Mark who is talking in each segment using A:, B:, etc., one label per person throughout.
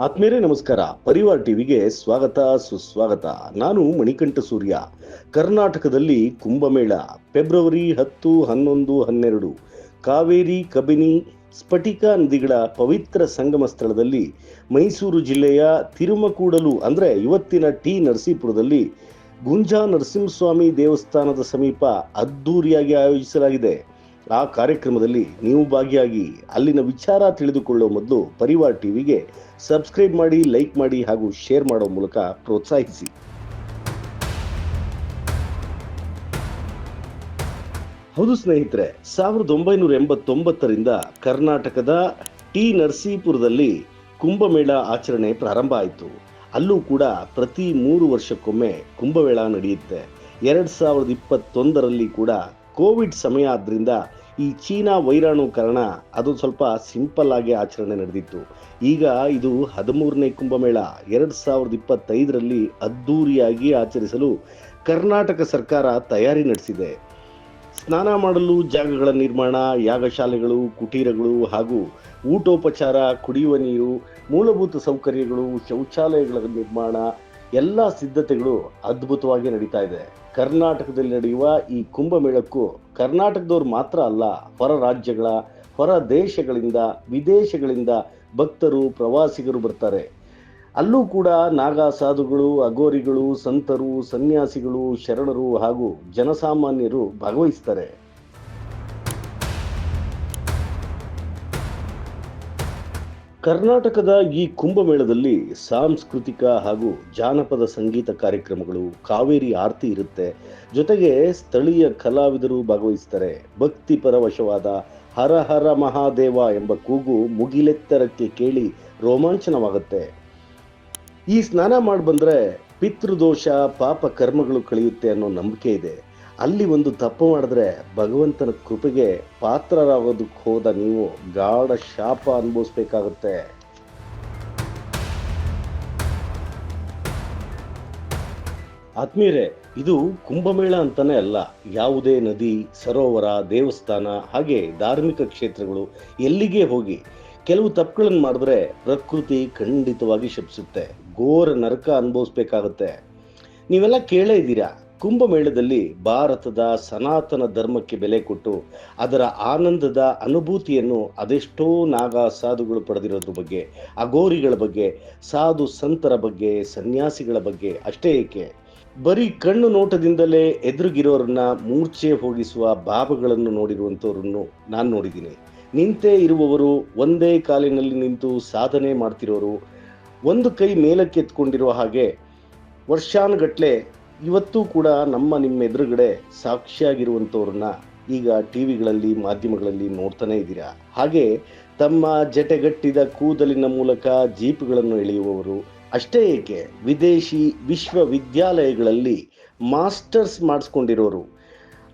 A: ಆತ್ಮೀಯರೇ, ನಮಸ್ಕಾರ. ಪರಿವಾರ್ ಟಿವಿಗೆ ಸ್ವಾಗತ, ಸುಸ್ವಾಗತ. ನಾನು ಮಣಿಕಂಠ ಸೂರ್ಯ. ಕರ್ನಾಟಕದಲ್ಲಿ ಕುಂಭಮೇಳ, ಫೆಬ್ರವರಿ ಹತ್ತು, ಹನ್ನೊಂದು, ಹನ್ನೆರಡು. ಕಾವೇರಿ, ಕಬಿನಿ, ಸ್ಫಟಿಕ ನದಿಗಳ ಪವಿತ್ರ ಸಂಗಮ ಸ್ಥಳದಲ್ಲಿ ಮೈಸೂರು ಜಿಲ್ಲೆಯ ತಿರುಮಕೂಡಲು, ಅಂದರೆ ಇವತ್ತಿನ ಟಿ ನರಸೀಪುರದಲ್ಲಿ ಗುಂಜಾ ನರಸಿಂಹಸ್ವಾಮಿ ದೇವಸ್ಥಾನದ ಸಮೀಪ ಅದ್ದೂರಿಯಾಗಿ ಆಯೋಜಿಸಲಾಗಿದೆ. ಆ ಕಾರ್ಯಕ್ರಮದಲ್ಲಿ ನೀವು ಭಾಗಿಯಾಗಿ ಅಲ್ಲಿನ ವಿಚಾರ ತಿಳಿದುಕೊಳ್ಳುವ ಮೊದಲು ಪರಿವಾರ್ ಟಿವಿಗೆ ಸಬ್ಸ್ಕ್ರೈಬ್ ಮಾಡಿ, ಲೈಕ್ ಮಾಡಿ ಹಾಗೂ ಶೇರ್ ಮಾಡೋ ಮೂಲಕ ಪ್ರೋತ್ಸಾಹಿಸಿ. ಹೌದು ಸ್ನೇಹಿತರೆ, ಸಾವಿರದ ಒಂಬೈನೂರ ಎಂಬತ್ತೊಂಬತ್ತರಿಂದ ಕರ್ನಾಟಕದ ಟಿ ನರಸೀಪುರದಲ್ಲಿ ಕುಂಭಮೇಳ ಆಚರಣೆ ಪ್ರಾರಂಭ ಆಯಿತು. ಅಲ್ಲೂ ಕೂಡ ಪ್ರತಿ ಮೂರು ವರ್ಷಕ್ಕೊಮ್ಮೆ ಕುಂಭಮೇಳ ನಡೆಯುತ್ತೆ. ಎರಡು ಸಾವಿರದ ಇಪ್ಪತ್ತೊಂದರಲ್ಲಿ ಕೂಡ ಕೋವಿಡ್ ಸಮಯ ಆದ್ದರಿಂದ ಈ ಚೀನಾ ವೈರಾಣು ಕಾರಣ ಅದು ಸ್ವಲ್ಪ ಸಿಂಪಲ್ ಆಗಿ ಆಚರಣೆ ನಡೆದಿತ್ತು. ಈಗ ಇದು ಹದಿಮೂರನೇ ಕುಂಭಮೇಳ, ಎರಡು ಸಾವಿರದ ಇಪ್ಪತ್ತೈದರಲ್ಲಿ ಅದ್ದೂರಿಯಾಗಿ ಆಚರಿಸಲು ಕರ್ನಾಟಕ ಸರ್ಕಾರ ತಯಾರಿ ನಡೆಸಿದೆ. ಸ್ನಾನ ಮಾಡಲು ಜಾಗಗಳ ನಿರ್ಮಾಣ, ಯಾಗಶಾಲೆಗಳು, ಕುಟೀರಗಳು ಹಾಗೂ ಊಟೋಪಚಾರ, ಕುಡಿಯುವ ನೀರು, ಮೂಲಭೂತ ಸೌಕರ್ಯಗಳು, ಶೌಚಾಲಯಗಳ ನಿರ್ಮಾಣ ಎಲ್ಲ ಸಿದ್ಧತೆಗಳು ಅದ್ಭುತವಾಗಿ ನಡೀತಾ ಇದೆ. ಕರ್ನಾಟಕದಲ್ಲಿ ನಡೆಯುವ ಈ ಕುಂಭಮೇಳಕ್ಕೂ ಕರ್ನಾಟಕದವ್ರು ಮಾತ್ರ ಅಲ್ಲ, ಹೊರ ರಾಜ್ಯಗಳ, ಹೊರ ದೇಶಗಳಿಂದ, ವಿದೇಶಗಳಿಂದ ಭಕ್ತರು, ಪ್ರವಾಸಿಗರು ಬರ್ತಾರೆ. ಅಲ್ಲೂ ಕೂಡ ನಾಗಾ ಸಾಧುಗಳು ಅಗೋರಿಗಳು ಸಂತರು, ಸನ್ಯಾಸಿಗಳು, ಶರಣರು ಹಾಗೂ ಜನಸಾಮಾನ್ಯರು ಭಾಗವಹಿಸ್ತಾರೆ. ಕರ್ನಾಟಕದ ಈ ಕುಂಭಮೇಳದಲ್ಲಿ ಸಾಂಸ್ಕೃತಿಕ ಹಾಗೂ ಜಾನಪದ ಸಂಗೀತ ಕಾರ್ಯಕ್ರಮಗಳು, ಕಾವೇರಿ ಆರತಿ ಇರುತ್ತೆ. ಜೊತೆಗೆ ಸ್ಥಳೀಯ ಕಲಾವಿದರು ಭಾಗವಹಿಸ್ತಾರೆ. ಭಕ್ತಿ ಪರವಶವಾದ ಹರ ಹರ ಮಹಾದೇವ ಎಂಬ ಕೂಗು ಮುಗಿಲೆತ್ತರಕ್ಕೆ ಕೇಳಿ ರೋಮಾಂಚನವಾಗುತ್ತೆ. ಈ ಸ್ನಾನ ಮಾಡಿ ಬಂದರೆ ಪಿತೃದೋಷ, ಪಾಪ ಕರ್ಮಗಳು ಕಳೆಯುತ್ತೆ ಅನ್ನೋ ನಂಬಿಕೆ ಇದೆ. ಅಲ್ಲಿ ಒಂದು ತಪ್ಪು ಮಾಡಿದ್ರೆ ಭಗವಂತನ ಕೃಪೆಗೆ ಪಾತ್ರರಾಗೋದಕ್ಕೆ ಹೋದ ನೀವು ಗಾಢ ಶಾಪ ಅನುಭವಿಸ್ಬೇಕಾಗುತ್ತೆ. ಆತ್ಮೀಯರೇ, ಇದು ಕುಂಭಮೇಳ ಅಂತಾನೆ ಅಲ್ಲ. ಯಾವುದೇ ನದಿ, ಸರೋವರ, ದೇವಸ್ಥಾನ, ಹಾಗೆ ಧಾರ್ಮಿಕ ಕ್ಷೇತ್ರಗಳು ಎಲ್ಲಿಗೆ ಹೋಗಿ ಕೆಲವು ತಪ್ಪುಗಳನ್ನು ಮಾಡಿದ್ರೆ ಪ್ರಕೃತಿ ಖಂಡಿತವಾಗಿ ಶಪಿಸುತ್ತೆ. ಘೋರ ನರಕ ಅನುಭವಿಸ್ಬೇಕಾಗುತ್ತೆ. ನೀವೆಲ್ಲ ಕೇಳೇ ಇದ್ದೀರಾ? ಕುಂಭಮೇಳದಲ್ಲಿ ಭಾರತದ ಸನಾತನ ಧರ್ಮಕ್ಕೆ ಬೆಲೆ ಕೊಟ್ಟು ಅದರ ಆನಂದದ ಅನುಭೂತಿಯನ್ನು ಅದೆಷ್ಟೋ ನಾಗ ಸಾಧುಗಳು ಪಡೆದಿರೋದ್ರ ಬಗ್ಗೆ ಅಗೋರಿಗಳ ಬಗ್ಗೆ, ಸಾಧು ಸಂತರ ಬಗ್ಗೆ, ಸನ್ಯಾಸಿಗಳ ಬಗ್ಗೆ ಅಷ್ಟೇ ಏಕೆ? ಬರೀ ಕಣ್ಣು ನೋಟದಿಂದಲೇ ಎದುರುಗಿರೋರನ್ನ ಮೂರ್ಛೆ ಹೋಗಿಸುವ ಭಾವಗಳನ್ನು ನೋಡಿರುವಂಥವ್ರನ್ನು ನಾನು ನೋಡಿದ್ದೀನಿ. ನಿಂತೇ ಇರುವವರು ಒಂದೇ ಕಾಲಿನಲ್ಲಿ ನಿಂತು ಸಾಧನೆ ಮಾಡ್ತಿರೋರು, ಒಂದು ಕೈ ಮೇಲಕ್ಕೆ ಎತ್ಕೊಂಡಿರುವ ಹಾಗೆ ವರ್ಷಾನುಗಟ್ಲೆ ಇವತ್ತೂ ಕೂಡ ನಮ್ಮ ನಿಮ್ಮ ಎದುರುಗಡೆ ಸಾಕ್ಷಿಯಾಗಿರುವಂಥವ್ರನ್ನ ಈಗ ಟಿ ವಿಗಳಲ್ಲಿ ಮಾಧ್ಯಮಗಳಲ್ಲಿ ನೋಡ್ತಾನೆ ಇದ್ದೀರಾ? ಹಾಗೆ ತಮ್ಮ ಜಟೆಗಟ್ಟಿದ ಕೂದಲಿನ ಮೂಲಕ ಜೀಪ್ಗಳನ್ನು ಎಳೆಯುವವರು ಅಷ್ಟೇ ಏಕೆ? ವಿದೇಶಿ ವಿಶ್ವವಿದ್ಯಾಲಯಗಳಲ್ಲಿ ಮಾಸ್ಟರ್ಸ್ ಮಾಡಿಸ್ಕೊಂಡಿರೋರು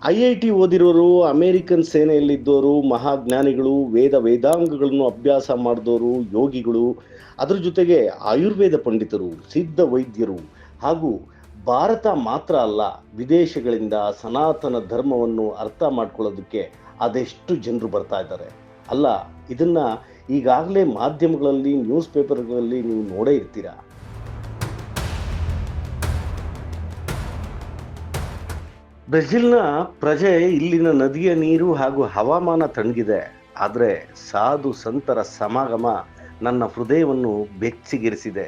A: ಐ ಐ ಟಿ ಓದಿರೋರು, ಅಮೇರಿಕನ್ ಸೇನೆಯಲ್ಲಿದ್ದವರು ಮಹಾಜ್ಞಾನಿಗಳು, ವೇದ ವೇದಾಂಗಗಳನ್ನು ಅಭ್ಯಾಸ ಮಾಡಿದವರು ಯೋಗಿಗಳು, ಅದರ ಜೊತೆಗೆ ಆಯುರ್ವೇದ ಪಂಡಿತರು, ಸಿದ್ಧ ವೈದ್ಯರು ಹಾಗೂ ಭಾರತ ಮಾತ್ರ ಅಲ್ಲ, ವಿದೇಶಗಳಿಂದ ಸನಾತನ ಧರ್ಮವನ್ನು ಅರ್ಥ ಮಾಡ್ಕೊಳ್ಳೋದಕ್ಕೆ ಅದೆಷ್ಟು ಜನರು ಬರ್ತಾ ಇದ್ದಾರೆ. ಅಲ್ಲ, ಇದನ್ನು ಈಗಾಗಲೇ ಮಾಧ್ಯಮಗಳಲ್ಲಿ, ನ್ಯೂಸ್ ಪೇಪರ್ಗಳಲ್ಲಿ ನೀವು ನೋಡೇ ಇರ್ತೀರಾ? ಬ್ರೆಜಿಲ್ನ ಪ್ರಜೆ ಇಲ್ಲಿನ ನದಿಯ ನೀರು ಹಾಗೂ ಹವಾಮಾನ ತಣ್ಣಗಿದೆ ಆದರೆ ಸಾಧು ಸಂತರ ಸಮಾಗಮ ನನ್ನ ಹೃದಯವನ್ನು ಬೆಚ್ಚಗಿರಿಸಿದೆ.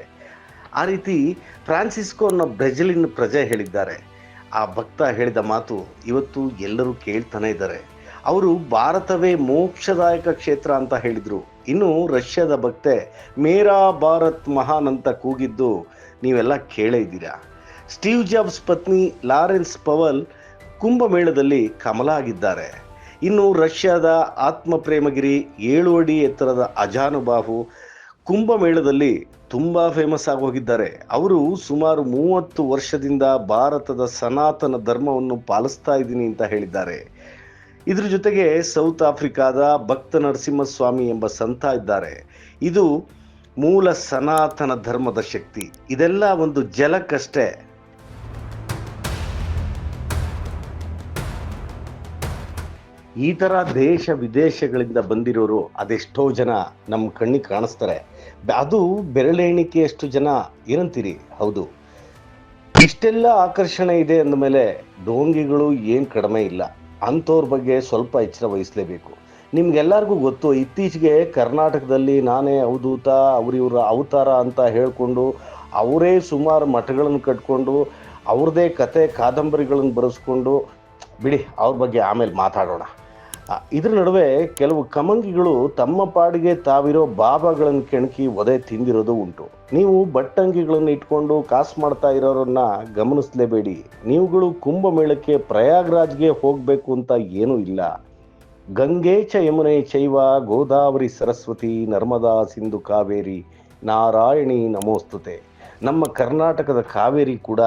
A: ಆ ರೀತಿ ಫ್ರಾನ್ಸಿಸ್ಕೋ ಅನ್ನೋ ಬ್ರೆಜಿಲಿನ ಪ್ರಜೆ ಹೇಳಿದ್ದಾರೆ. ಆ ಭಕ್ತ ಹೇಳಿದ ಮಾತು ಇವತ್ತು ಎಲ್ಲರೂ ಕೇಳ್ತಾನೆ ಇದ್ದಾರೆ. ಅವರು ಭಾರತವೇ ಮೋಕ್ಷದಾಯಕ ಕ್ಷೇತ್ರ ಅಂತ ಹೇಳಿದರು. ಇನ್ನು ರಷ್ಯಾದ ಭಕ್ತೆ ಮೇರಾ ಭಾರತ್ ಮಹಾನ್ ಅಂತ ಕೂಗಿದ್ದು ನೀವೆಲ್ಲ ಕೇಳೇ ಇದ್ದೀರಾ? ಸ್ಟೀವ್ ಜಾಬ್ಸ್ ಪತ್ನಿ ಲಾರೆನ್ಸ್ ಪವಲ್ ಕುಂಭಮೇಳದಲ್ಲಿ ಕಮಲ ಆಗಿದ್ದಾರೆ. ಇನ್ನು ರಷ್ಯಾದ ಆತ್ಮ ಪ್ರೇಮಗಿರಿ ಏಳು ಅಡಿ ಎತ್ತರದ ಅಜಾನುಬಾಹು ಕುಂಭಮೇಳದಲ್ಲಿ ತುಂಬ ಫೇಮಸ್ ಆಗಿ ಹೋಗಿದ್ದಾರೆ ಅವರು ಸುಮಾರು ಮೂವತ್ತು ವರ್ಷದಿಂದ ಭಾರತದ ಸನಾತನ ಧರ್ಮವನ್ನು ಪಾಲಿಸ್ತಾ ಇದ್ದೀನಿ ಅಂತ ಹೇಳಿದ್ದಾರೆ. ಇದ್ರ ಜೊತೆಗೆ ಸೌತ್ ಆಫ್ರಿಕಾದ ಭಕ್ತ ನರಸಿಂಹಸ್ವಾಮಿ ಎಂಬ ಸಂತ ಇದ್ದಾರೆ. ಇದು ಮೂಲ ಸನಾತನ ಧರ್ಮದ ಶಕ್ತಿ. ಇದೆಲ್ಲ ಒಂದು ಜಲಕ್ಕಷ್ಟೇ. ಈ ತರ ದೇಶ ವಿದೇಶಗಳಿಂದ ಬಂದಿರೋರು ಅದೆಷ್ಟೋ ಜನ ನಮ್ಮ ಕಣ್ಣಿಗೆ ಕಾಣಿಸ್ತಾರೆ. ಅದು ಬೆರಳೆಣಿಕೆಯಷ್ಟು ಜನ ಏನಂತೀರಿ? ಹೌದು. ಇಷ್ಟೆಲ್ಲ ಆಕರ್ಷಣೆ ಇದೆ ಅಂದಮೇಲೆ ಡೋಂಗಿಗಳು ಏನು ಕಡಿಮೆ ಇಲ್ಲ. ಅಂಥವ್ರ ಬಗ್ಗೆ ಸ್ವಲ್ಪ ಎಚ್ಚರ ವಹಿಸಲೇಬೇಕು. ನಿಮಗೆಲ್ಲರಿಗೂ ಗೊತ್ತು, ಇತ್ತೀಚೆಗೆ ಕರ್ನಾಟಕದಲ್ಲಿ ನಾನೇ ಅವಧೂತ ಅವರಿವ್ರ ಅವತಾರ ಅಂತ ಹೇಳಿಕೊಂಡು ಅವರೇ ಸುಮಾರು ಮಠಗಳನ್ನು ಕಟ್ಕೊಂಡು ಅವ್ರದ್ದೇ ಕತೆ ಕಾದಂಬರಿಗಳನ್ನು ಬರೆಸ್ಕೊಂಡು ಬಿಡಿ, ಅವ್ರ ಬಗ್ಗೆ ಆಮೇಲೆ ಮಾತಾಡೋಣ. ಇದ್ರ ನಡುವೆ ಕೆಲವು ಕಮಂಗಿಗಳು ತಮ್ಮ ಪಾಡಿಗೆ ತಾವಿರೋ ಬಾಬಾಗಳನ್ನು ಕೆಣಕಿ ಒದೆ ತಿಂದಿರೋದು ಉಂಟು. ನೀವು ಬಟ್ಟಂಗಿಗಳನ್ನು ಇಟ್ಕೊಂಡು ಕಾಸು ಮಾಡ್ತಾ ಇರೋರನ್ನ ಗಮನಿಸಲೇಬೇಡಿ. ನೀವುಗಳು ಕುಂಭಮೇಳಕ್ಕೆ ಪ್ರಯಾಗ್ರಾಜ್ಗೆ ಹೋಗಬೇಕು ಅಂತ ಏನೂ ಇಲ್ಲ. ಗಂಗೆ ಚ ಯಮುನೆ ಚೈವ ಗೋದಾವರಿ ಸರಸ್ವತಿ ನರ್ಮದಾ ಸಿಂಧು ಕಾವೇರಿ ನಾರಾಯಣಿ ನಮೋಸ್ತುತೆ. ನಮ್ಮ ಕರ್ನಾಟಕದ ಕಾವೇರಿ ಕೂಡ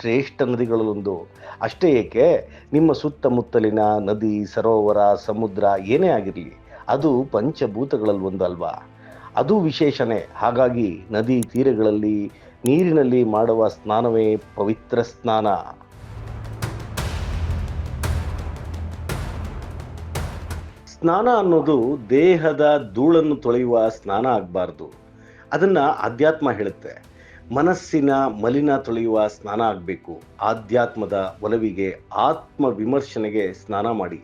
A: ಶ್ರೇಷ್ಠ ನದಿಗಳಲ್ಲೊಂದು. ಅಷ್ಟೇ ಏಕೆ, ನಿಮ್ಮ ಸುತ್ತಮುತ್ತಲಿನ ನದಿ, ಸರೋವರ, ಸಮುದ್ರ ಏನೇ ಆಗಿರಲಿ, ಅದು ಪಂಚಭೂತಗಳಲ್ಲಿ ಅದು ವಿಶೇಷನೇ. ಹಾಗಾಗಿ ನದಿ ತೀರಗಳಲ್ಲಿ, ನೀರಿನಲ್ಲಿ ಮಾಡುವ ಸ್ನಾನವೇ ಪವಿತ್ರ ಸ್ನಾನ. ಸ್ನಾನ ಅನ್ನೋದು ದೇಹದ ಧೂಳನ್ನು ತೊಳೆಯುವ ಸ್ನಾನ ಆಗಬಾರ್ದು. ಅದನ್ನು ಅಧ್ಯಾತ್ಮ ಹೇಳುತ್ತೆ. ಮನಸ್ಸಿನ ಮಲಿನ ತೊಳೆಯುವ ಸ್ನಾನ ಆಗಬೇಕು. ಆಧ್ಯಾತ್ಮದ ಒಲವಿಗೆ ಆತ್ಮ ವಿಮರ್ಶನೆಗೆ ಸ್ನಾನ ಮಾಡಿ.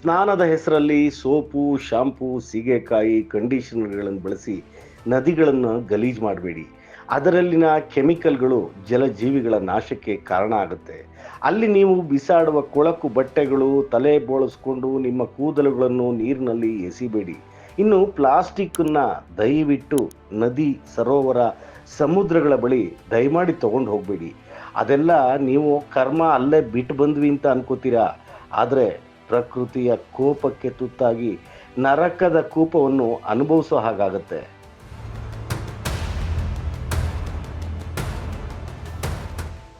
A: ಸ್ನಾನದ ಹೆಸರಲ್ಲಿ ಸೋಪು, ಶಾಂಪೂ, ಸೀಗೆಕಾಯಿ, ಕಂಡೀಷನರ್ಗಳನ್ನು ಬಳಸಿ ನದಿಗಳನ್ನು ಗಲೀಜು ಮಾಡಬೇಡಿ. ಅದರಲ್ಲಿನ ಕೆಮಿಕಲ್ಗಳು ಜಲಜೀವಿಗಳ ನಾಶಕ್ಕೆ ಕಾರಣ ಆಗುತ್ತೆ. ಅಲ್ಲಿ ನೀವು ಬಿಸಾಡುವ ಕೊಳಕು ಬಟ್ಟೆಗಳು, ತಲೆ ಬೋಳಿಸ್ಕೊಂಡು ನಿಮ್ಮ ಕೂದಲುಗಳನ್ನು ನೀರಿನಲ್ಲಿ ಎಸಿಬೇಡಿ. ಇನ್ನು ಪ್ಲಾಸ್ಟಿಕ್ಕನ್ನು ದಯವಿಟ್ಟು ನದಿ ಸರೋವರ ಸಮುದ್ರಗಳ ಬಳಿ ದಯಮಾಡಿ ತಗೊಂಡು ಹೋಗಬೇಡಿ. ಅದೆಲ್ಲ ನೀವು ಕರ್ಮ ಅಲ್ಲೇ ಬಿಟ್ಟು ಬಂದ್ವಿ ಅಂತ ಅನ್ಕೋತೀರಾ? ಆದರೆ ಪ್ರಕೃತಿಯ ಕೋಪಕ್ಕೆ ತುತ್ತಾಗಿ ನರಕದ ಕೂಪವನ್ನು ಅನುಭವಿಸೋ ಹಾಗಾಗತ್ತೆ.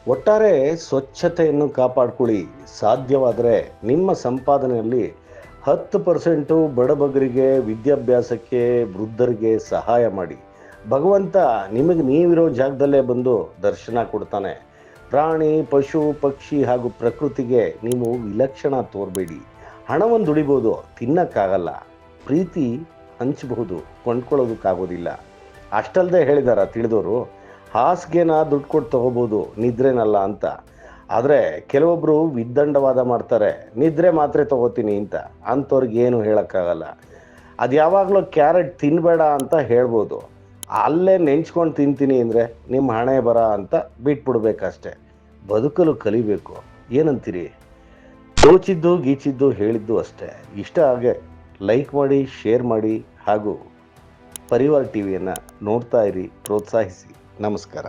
A: ಒಟ್ಟಾರೆ ಸ್ವಚ್ಛತೆಯನ್ನು ಕಾಪಾಡ್ಕೊಳ್ಳಿ. ಸಾಧ್ಯವಾದರೆ ನಿಮ್ಮ ಸಂಪಾದನೆಯಲ್ಲಿ ಹತ್ತು ಪರ್ಸೆಂಟು ಬಡಬಗರಿಗೆ ವಿದ್ಯಾಭ್ಯಾಸಕ್ಕೆ, ವೃದ್ಧರಿಗೆ ಸಹಾಯ ಮಾಡಿ. ಭಗವಂತ ನಿಮಗೆ ನೀವಿರೋ ಜಾಗದಲ್ಲೇ ಬಂದು ದರ್ಶನ ಕೊಡ್ತಾನೆ. ಪ್ರಾಣಿ, ಪಶು, ಪಕ್ಷಿ ಹಾಗೂ ಪ್ರಕೃತಿಗೆ ನೀವು ವಿಲಕ್ಷಣ ತೋರಬೇಡಿ. ಹಣವನ್ನು ದುಡಿಬೋದು, ತಿನ್ನಕ್ಕಾಗಲ್ಲ. ಪ್ರೀತಿ ಹಂಚಬಹುದು, ಕೊಂಡ್ಕೊಳ್ಳೋದಕ್ಕಾಗೋದಿಲ್ಲ. ಅಷ್ಟಲ್ಲದೆ ಹೇಳಿದಾರ ತಿಳಿದವರು ಹಾಸಿಗೆನ ದುಡ್ಡು ಕೊಟ್ಟು ತಗೋಬೋದು, ನಿದ್ರೆನಲ್ಲ ಅಂತ. ಆದರೆ ಕೆಲವೊಬ್ಬರು ವಿದ್ದಂಡವಾದ ಮಾಡ್ತಾರೆ, ನಿದ್ರೆ ಮಾತ್ರೆ ತಗೋತೀನಿ ಅಂತ. ಅಂಥವ್ರಿಗೆ ಏನು ಹೇಳೋಕ್ಕಾಗಲ್ಲ. ಅದು ಯಾವಾಗಲೂ ಕ್ಯಾರೆಟ್ ತಿನ್ನಬೇಡ ಅಂತ ಹೇಳ್ಬೋದು. ಅಲ್ಲೇ ನೆಂಚ್ಕೊಂಡು ತಿಂತೀನಿ ಅಂದರೆ ನಿಮ್ಮ ಹಣೆ ಬರ ಅಂತ ಬಿಟ್ಬಿಡ್ಬೇಕಷ್ಟೆ. ಬದುಕಲು ಕಲಿಬೇಕು. ಏನಂತೀರಿ? ತೋಚಿದ್ದು ಗೀಚಿದ್ದು ಹೇಳಿದ್ದು ಅಷ್ಟೇ. ಇಷ್ಟ ಹಾಗೆ ಲೈಕ್ ಮಾಡಿ ಶೇರ್ ಮಾಡಿ ಹಾಗೂ ಪರಿವಾರ ಟಿವಿಯನ್ನು ನೋಡ್ತಾ ಇರಿ, ಪ್ರೋತ್ಸಾಹಿಸಿ. ನಮಸ್ಕಾರ.